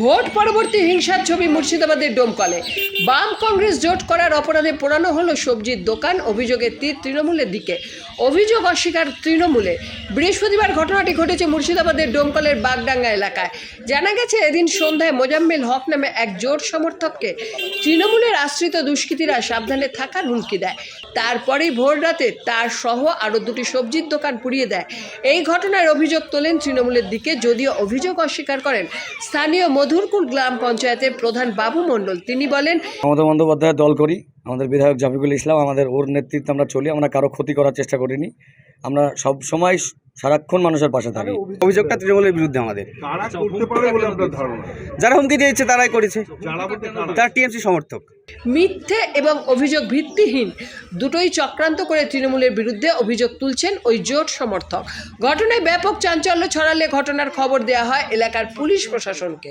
Vote পরবর্তী হিংসার ছবি মুর্শিদাবাদের ডোমকলে। বাম কংগ্রেস জোট করার অপরাধে পোড়ানো হলো সবজির দোকান, অভিযোগের তীর তৃণমূলের দিকে। অভিযোগ অস্বীকার তৃণমূলে। বৃহস্পতিবার ঘটনাটি ঘটেছে মুর্শিদাবাদের ডোমকলের বাগডাঙ্গা এলাকায়। জানা গেছে, এদিন সন্ধ্যায় মোজাম্মেল হক নামে এক জোট সমর্থককে তৃণমূলের আশ্রিত দুষ্কৃতীরা সাবধানে থাকার হুমকি দেয়। তারপরেই ভোর রাতে তার সহ আরও দুটি সবজির দোকান পুড়িয়ে দেয়। এই ঘটনার অভিযোগ তোলেন তৃণমূলের দিকে, যদিও অভিযোগ অস্বীকার করেন। স্থানীয় মধুরকুল গ্রাম পঞ্চায়েতের প্রধান বাবু মণ্ডল। তিনি বলেন, মমতা বন্দ্যোপাধ্যায়ের দল করি, আমাদের বিধায়ক জাফিকুল ইসলাম, আমাদের ওর নেতৃত্বে আমরা চলি, আমরা কারও ক্ষতি করার চেষ্টা করিনি। আমরা সব সময় সারাক্ষণ মানুষের পাশে থাকি। অভিযোগটা তৃণমূলের বিরুদ্ধে আমাদের। কারা করতে পারে বলে আপনার ধারণা? যারা হুমকি দিয়েছে তারাই করেছে। তারা টিএমসি সমর্থক। মিথ্যে এবং অভিযোগ ভিত্তিহীন দুটোই চক্রান্ত করে তৃণমূলের বিরুদ্ধে অভিযোগ তুলছেন ওই জোট সমর্থক। ঘটনায় ব্যাপক চাঞ্চল্য ছড়ালে ঘটনার খবর দেয়া হয় এলাকার পুলিশ প্রশাসনকে।